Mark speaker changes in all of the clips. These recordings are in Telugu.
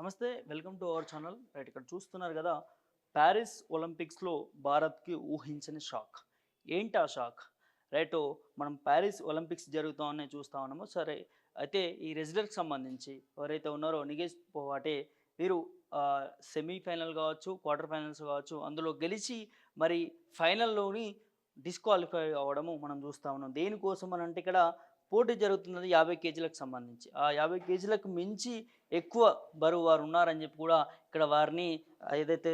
Speaker 1: నమస్తే welcome to our channel. Right ఇక్కడ చూస్తున్నారు కదా ప్యారిస్ ఒలింపిక్స్లో భారత్కి ఊహించని షాక్. ఏంటి ఆ షాక్? రైట్ మనం ప్యారిస్ ఒలింపిక్స్ జరుగుతామని చూస్తా ఉన్నాము. సరే అయితే ఈ రెసిడర్కి సంబంధించి ఎవరైతే ఉన్నారో నిగేష్ పోవాటే వీరు సెమీఫైనల్ కావచ్చు క్వార్టర్ ఫైనల్స్ కావచ్చు అందులో గెలిచి మరి ఫైనల్లోని డిస్క్వాలిఫై అవ్వడము మనం చూస్తా ఉన్నాం. దేనికోసం అని అంటే ఇక్కడ పోటీ జరుగుతున్నది యాభై కేజీలకు సంబంధించి. ఆ యాభై కేజీలకు మించి ఎక్కువ బరువు వారు ఉన్నారని చెప్పి కూడా ఇక్కడ వారిని ఏదైతే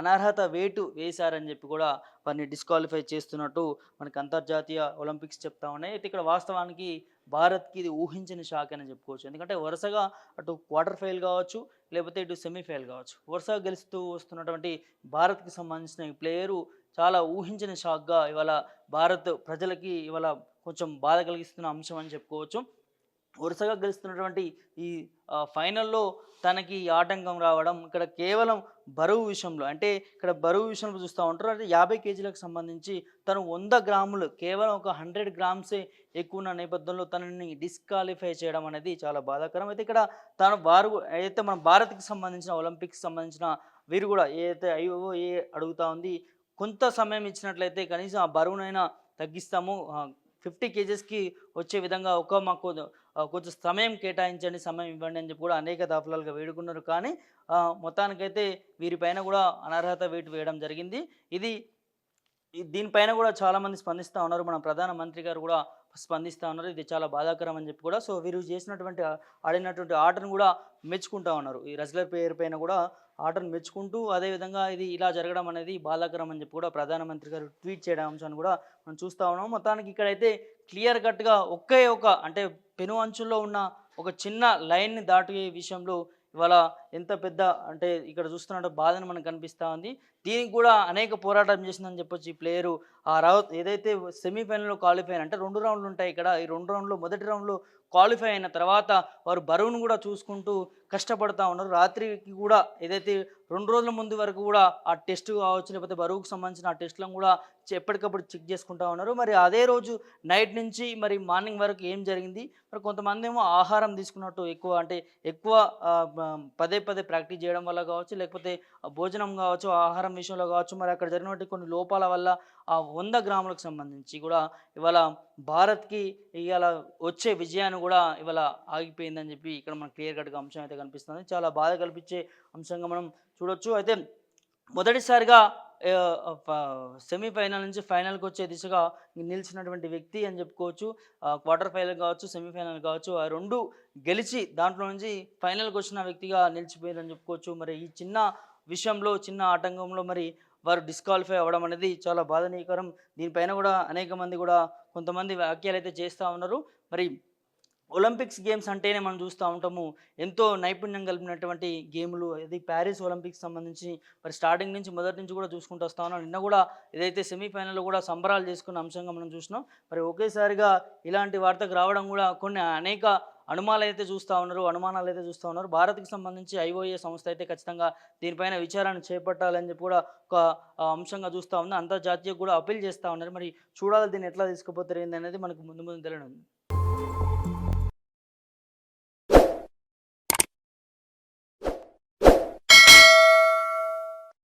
Speaker 1: అనర్హత వేటు వేశారని చెప్పి కూడా వారిని డిస్క్వాలిఫై చేస్తున్నట్టు మనకి అంతర్జాతీయ ఒలింపిక్స్ చెప్తా ఉన్నాయి. అయితే ఇక్కడ వాస్తవానికి భారత్కి ఇది ఊహించిన షాక్ అని చెప్పుకోవచ్చు. ఎందుకంటే వరుసగా అటు క్వార్టర్ ఫైనల్ కావచ్చు లేకపోతే ఇటు సెమీఫైనల్ కావచ్చు. వరుసగా గెలుస్తూ వస్తున్నటువంటి భారత్కి సంబంధించిన ఈ ప్లేయరు చాలా ఊహించిన షాక్గా ఇవాళ భారత్ ప్రజలకి ఇవాళ కొంచెం బాధ కలిగిస్తున్న అంశం అని చెప్పుకోవచ్చు. వరుసగా గెలుస్తున్నటువంటి ఈ ఫైనల్లో తనకి ఆటంకం రావడం ఇక్కడ కేవలం బరువు విషయంలో అంటే ఇక్కడ బరువు విషయంలో చూస్తూ ఉంటారు. అంటే యాభై కేజీలకు సంబంధించి తను వంద గ్రాములు కేవలం ఒక హండ్రెడ్ గ్రామ్సే ఎక్కువ ఉన్న నేపథ్యంలో తనని డిస్క్వాలిఫై చేయడం అనేది చాలా బాధాకరం. అయితే ఇక్కడ తను వారు అయితే మన భారత్కి సంబంధించిన ఒలింపిక్స్ సంబంధించిన వీరు కూడా ఏదైతే ఐఓఏ అడుగుతా ఉంది కొంత సమయం ఇచ్చినట్లయితే కనీసం ఆ బరువునైనా తగ్గిస్తాము. ఫిఫ్టీ కేజెస్కి వచ్చే విధంగా ఒక మాకు కొంచెం సమయం కేటాయించండి సమయం ఇవ్వండి అని చెప్పి కూడా అనేక దాఫలాలుగా వేడుకున్నారు. కానీ మొత్తానికైతే వీరిపైన కూడా అనర్హత వేటు వేయడం జరిగింది. ఇది దీనిపైన కూడా చాలామంది స్పందిస్తూ ఉన్నారు. మన ప్రధానమంత్రి గారు కూడా స్పందిస్తూ ఉన్నారు. ఇది చాలా బాధాకరం అని చెప్పి కూడా. సో వీరు చేసినటువంటి ఆడినటువంటి ఆటను కూడా మెచ్చుకుంటా ఉన్నారు. ఈ రెజ్లర్ పేరు పైన కూడా ఆటను మెచ్చుకుంటూ అదేవిధంగా ఇది ఇలా జరగడం అనేది బాధాకరం అని చెప్పి కూడా ప్రధానమంత్రి గారు ట్వీట్ చేయడం అంశాన్ని కూడా మనం చూస్తూ ఉన్నాం. మొత్తానికి ఇక్కడైతే క్లియర్ కట్గా ఒకే ఒక అంటే పెను అంచుల్లో ఉన్న ఒక చిన్న లైన్ని దాటే విషయంలో ఇవాళ ఎంత పెద్ద అంటే ఇక్కడ చూస్తున్నట్టు బాధను మనకు కనిపిస్తూ ఉంది. దీనికి కూడా అనేక పోరాటం చేసిందని చెప్పొచ్చు ఈ ప్లేయరు. ఆ రౌ ఏదైతే సెమీఫైనల్లో క్వాలిఫైన్ అంటే రెండు రౌండ్లు ఉంటాయి ఇక్కడ. ఈ రెండు రౌండ్లో మొదటి రౌండ్లో క్వాలిఫై అయిన తర్వాత వారు బరువును కూడా చూసుకుంటూ కష్టపడతా ఉన్నారు. రాత్రికి కూడా ఏదైతే రెండు రోజుల ముందు వరకు కూడా ఆ టెస్ట్ కావచ్చు లేకపోతే బరువుకు సంబంధించిన ఆ టెస్ట్లను కూడా ఎప్పటికప్పుడు చెక్ చేసుకుంటూ ఉన్నారు. మరి అదే రోజు నైట్ నుంచి మరి మార్నింగ్ వరకు ఏం జరిగింది? మరి కొంతమంది ఏమో ఆహారం తీసుకున్నట్టు ఎక్కువ అంటే ఎక్కువ పదే పదే ప్రాక్టీస్ చేయడం వల్ల కావచ్చు లేకపోతే భోజనం కావచ్చు ఆహారం విషయంలో కావచ్చు మరి అక్కడ జరిగినటువంటి కొన్ని లోపాల వల్ల ఆ వంద గ్రాములకు సంబంధించి కూడా ఇవాళ భారత్కి ఇవాళ వచ్చే విజయాన్ని కూడా ఇవాళ ఆగిపోయిందని చెప్పి ఇక్కడ మనకు క్లియర్ కట్గా అంశం అయితే కనిపిస్తుంది. చాలా బాధ కల్పించే అంశంగా మనం చూడొచ్చు. అయితే మొదటిసారిగా సెమీఫైనల్ నుంచి ఫైనల్కి వచ్చే దిశగా నిలిచినటువంటి వ్యక్తి అని చెప్పుకోవచ్చు. క్వార్టర్ ఫైనల్ కావచ్చు సెమీఫైనల్ కావచ్చు ఆ రెండు గెలిచి దాంట్లో నుంచి ఫైనల్కి వచ్చిన వ్యక్తిగా నిలిచిపోయిందని చెప్పుకోవచ్చు. మరి ఈ చిన్న విషయంలో చిన్న ఆటంకంలో మరి వారు డిస్క్వాలిఫై అవ్వడం అనేది చాలా బాధనీయకరం. దీనిపైన కూడా అనేక మంది కూడా కొంతమంది వ్యాఖ్యలు అయితే చేస్తూ ఉన్నారు. మరి ఒలింపిక్స్ గేమ్స్ అంటేనే మనం చూస్తూ ఉంటాము. ఎంతో నైపుణ్యం కలిపినటువంటి గేములు. ఇది ప్యారిస్ ఒలింపిక్స్ సంబంధించి మరి స్టార్టింగ్ నుంచి మొదటి నుంచి కూడా చూసుకుంటూ వస్తా ఉన్నాం. నిన్న కూడా ఏదైతే సెమీఫైనల్లో కూడా సంబరాలు చేసుకున్న అంశంగా మనం చూసినాం. మరి ఒకేసారిగా ఇలాంటి వార్తకు రావడం కూడా కొన్ని అనేక అనుమానాలు అయితే చూస్తూ ఉన్నారు అనుమానాలు అయితే చూస్తూ ఉన్నారు. భారత్కి సంబంధించి ఐఓఏ సంస్థ అయితే ఖచ్చితంగా దీనిపైన విచారణ చేపట్టాలని చెప్పి కూడా ఒక అంశంగా చూస్తూ ఉంది. అంతర్జాతీయ కూడా అప్పీల్ చేస్తూ ఉన్నారు. మరి చూడాలి దీన్ని ఎట్లా తీసుకుపోతారు ఏందనేది అనేది మనకు ముందు ముందు తెలియడం